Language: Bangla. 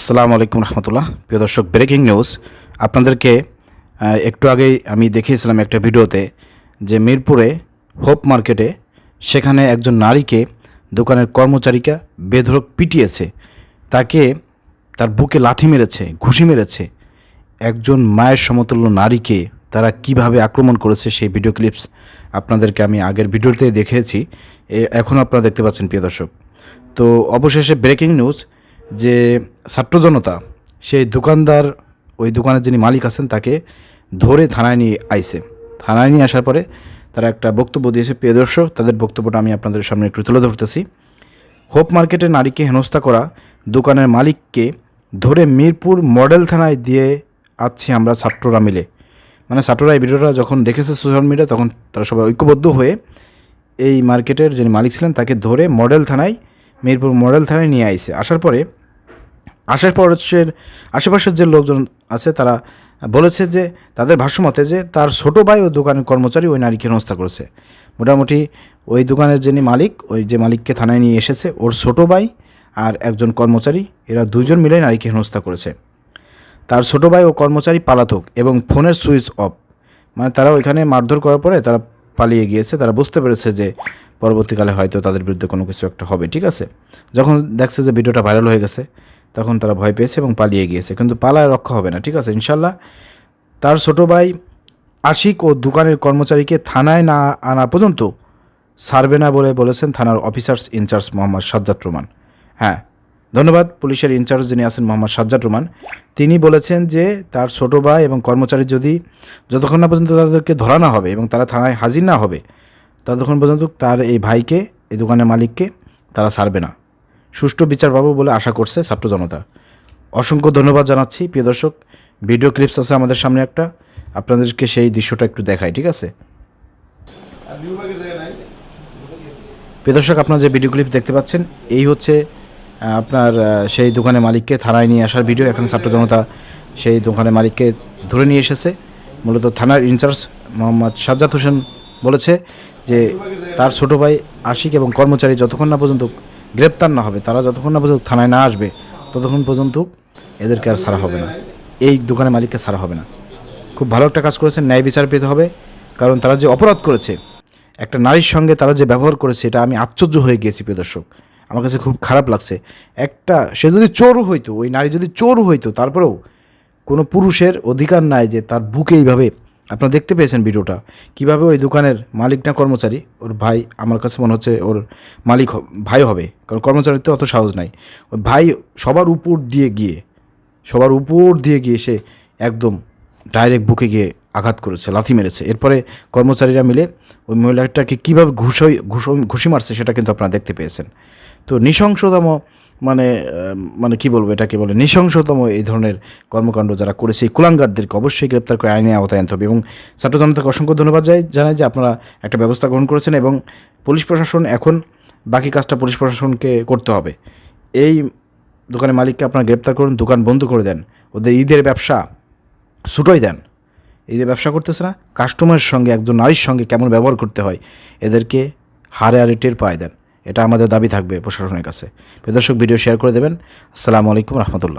আসসালামু আলাইকুম রহমতুল্লাহ। প্রিয় দর্শক, ব্রেকিং নিউজ। আপনাদেরকে একটু আগেই আমি দেখিয়েছিলাম একটা ভিডিওতে যে মিরপুরে হোপ মার্কেটে সেখানে একজন নারীকে দোকানের কর্মচারীকা বেধরক পিটিয়েছে। তাকে তার বুকে লাথি মেরেছে, ঘুষি মেরেছে। একজন মায়ের সমতুল্য নারীকে তারা কীভাবে আক্রমণ করেছে সেই ভিডিও ক্লিপস আপনাদেরকে আমি আগের ভিডিওতে দেখিয়েছি। এখন আপনারা দেখতে পাচ্ছেন, প্রিয় দর্শক। তো অবশেষে ব্রেকিং নিউজ। যে ছাত্র জনতা, সেই দোকানদার, ওই দোকানের যিনি মালিক আছেন তাকে ধরে থানায় নিয়ে আইছে। থানায় নিয়ে আসার পরে তারা একটা বক্তব্য দিয়েছে, প্রিয় দর্শক, তাদের বক্তব্যটা আমি আপনাদের সামনে একটু তুলে ধরতেছি। হোপ মার্কেটে নারীকে হেনস্থা করা, দোকানের মালিককে ধরে মিরপুর মডেল থানায় দিয়ে আসছি আমরা ছাত্ররা মিলে। মানে ছাত্ররা এই ভিডিওটা যখন দেখেছে সোশ্যাল মিডিয়া তখন তারা সবাই ঐক্যবদ্ধ হয়ে এই মার্কেটের যিনি মালিক ছিলেন, তাকে ধরে মডেল থানায়, মিরপুর মডেল থানায় নিয়ে আইছে। আসার পরে পর আশেপাশের যে লোকজন আছে তারা বলেছে যে, তাদের ভাষ্যমতে যে তার ছোট ভাই ওই দোকানের কর্মচারী ওই নারীকে হেনস্থা করেছে। মোটামুটি ওই দোকানের যিনি মালিক, ওই যে মালিককে থানায় নিয়ে এসেছে, ওর ছোট ভাই আর একজন কর্মচারী, এরা দুজন মিলে নারীকে হেনস্থা করেছে। তার ছোট ভাই ও কর্মচারী পালাতক এবং ফোনের সুইচ অফ। মানে তারা ওইখানে মারধর করার পরে তারা পালিয়ে গিয়েছে, তারা বুঝতে পেরেছে যে পরবর্তীকালে হয়তো তাদের বিরুদ্ধে কোনো কিছু একটা হবে, ঠিক আছে? যখন দেখছে যে ভিডিওটা ভাইরাল হয়ে গেছে তখন তারা ভয় পেয়েছে এবং পালিয়ে গিয়েছে। কিন্তু পালায় রক্ষা হবে না, ঠিক আছে? ইনশাল্লাহ তার ছোট ভাই আশিক ও দোকানের কর্মচারীকে থানায় না আনা পর্যন্ত ছাড়বে না বলে বলেছেন থানার officers in charge Mohammad Sajjad Rahman হ্যাঁ ধন্যবাদ পুলিশের ইনচার্জ যিনি আছেন মোহাম্মদ সাজ্জাদ রহমান তিনি বলেছেন যে তার ছোট ভাই এবং কর্মচারী যদি যতক্ষণ না পর্যন্ত তাদেরকে ধরা না হবে এবং তারা থানায় হাজির না হবে, ততক্ষণ পর্যন্ত তার এই ভাইকে, এই দোকানের মালিককে তারা ছাড়বে না। সুষ্ঠু বিচার পাবো বলে আশা করছে ছাত্র জনতা। অসংখ্য ধন্যবাদ জানাচ্ছি। প্রিয় দর্শক, ভিডিও ক্লিপস আছে আমাদের সামনে একটা। আপনাদেরকে সেই দৃশ্যটা একটু দেখাই, ঠিক আছে? প্রিয় দর্শক, আপনারা যে ভিডিও ক্লিপ দেখতে পাচ্ছেন, এই হচ্ছে আপনার সেই দোকানের মালিককে থানায় নিয়ে আসার ভিডিও। এখানে ছাত্র জনতা সেই দোকানের মালিককে ধরে নিয়ে এসেছে। মূলত থানার ইনচার্জ মোহাম্মদ সাজ্জাদ হোসেন বলেছে যে, তার ছোট ভাই আশিক এবং কর্মচারী যতক্ষণ না পর্যন্ত গ্রেপ্তার না হবে, তারা যতক্ষণ না পর্যন্ত থানায় না আসবে, ততক্ষণ পর্যন্ত এদেরকে আর ছাড়া হবে না। এই দোকানের মালিককে ছাড়া হবে না। খুব ভালো একটা কাজ করেছে ন্যায় বিচার পেতে হবে, কারণ তারা যে অপরাধ করেছে, একটা নারীর সঙ্গে তারা যে ব্যবহার করেছে, এটা আমি আশ্চর্য হয়ে গিয়েছি, প্রিয় দর্শক। আমার কাছে খুব খারাপ লাগছে। একটা, সে যদি চোর হইতো, ওই নারী যদি চোর হইতো, তারপরেও কোনো পুরুষের অধিকার নাই যে তার বুকে এইভাবে আপনারা দেখতে পেয়েছেন ভিডিওটা। কীভাবে ওই দোকানের মালিক না কর্মচারী, ওর ভাই, আমার কাছে মনে হচ্ছে ওর মালিক ভাই হবে, কারণ কর্মচারীর তো অত সাহস নাই। ওই ভাই সবার উপর দিয়ে গিয়ে, সবার উপর দিয়ে গিয়ে সে একদম ডাইরেক্ট বুকে গিয়ে আঘাত করেছে, লাথি মেরেছে। এরপরে কর্মচারীরা মিলে ওই মহিলাটাকে কীভাবে ঘুষই ঘুষ ঘুষি মারছে সেটা কিন্তু আপনারা দেখতে পেয়েছেন। তো নৃশংসতম মানে মানে কি বলব এটাকে বলে, নৃশংসতম এই ধরনের কর্মকাণ্ড যারা করেছে, এই কুলাঙ্গারদেরকে অবশ্যই গ্রেপ্তার করে আইনে আওতায় আনতে হবে। এবং ছাত্র জনতাকে অসংখ্য ধন্যবাদ যাই জানাই যে আপনারা একটা ব্যবস্থা গ্রহণ করেছেন এবং পুলিশ প্রশাসন এখন বাকি কাজটা পুলিশ প্রশাসনকে করতে হবে। এই দোকানের মালিককে আপনারা গ্রেপ্তার করুন, দোকান বন্ধ করে দেন, ওদের ঈদের ব্যবসা ছুটোই দেন। ঈদের ব্যবসা করতেছে না কাস্টমারের সঙ্গে একজন নারীর সঙ্গে কেমন ব্যবহার করতে হয়, এদেরকে হারে হারে টের পায় দেন। এটা আমাদের দাবি থাকবে প্রশাসনের কাছে। দর্শক ভিডিও শেয়ার করে দেবেন। আসসালামু আলাইকুম রহমতুল্লাহ।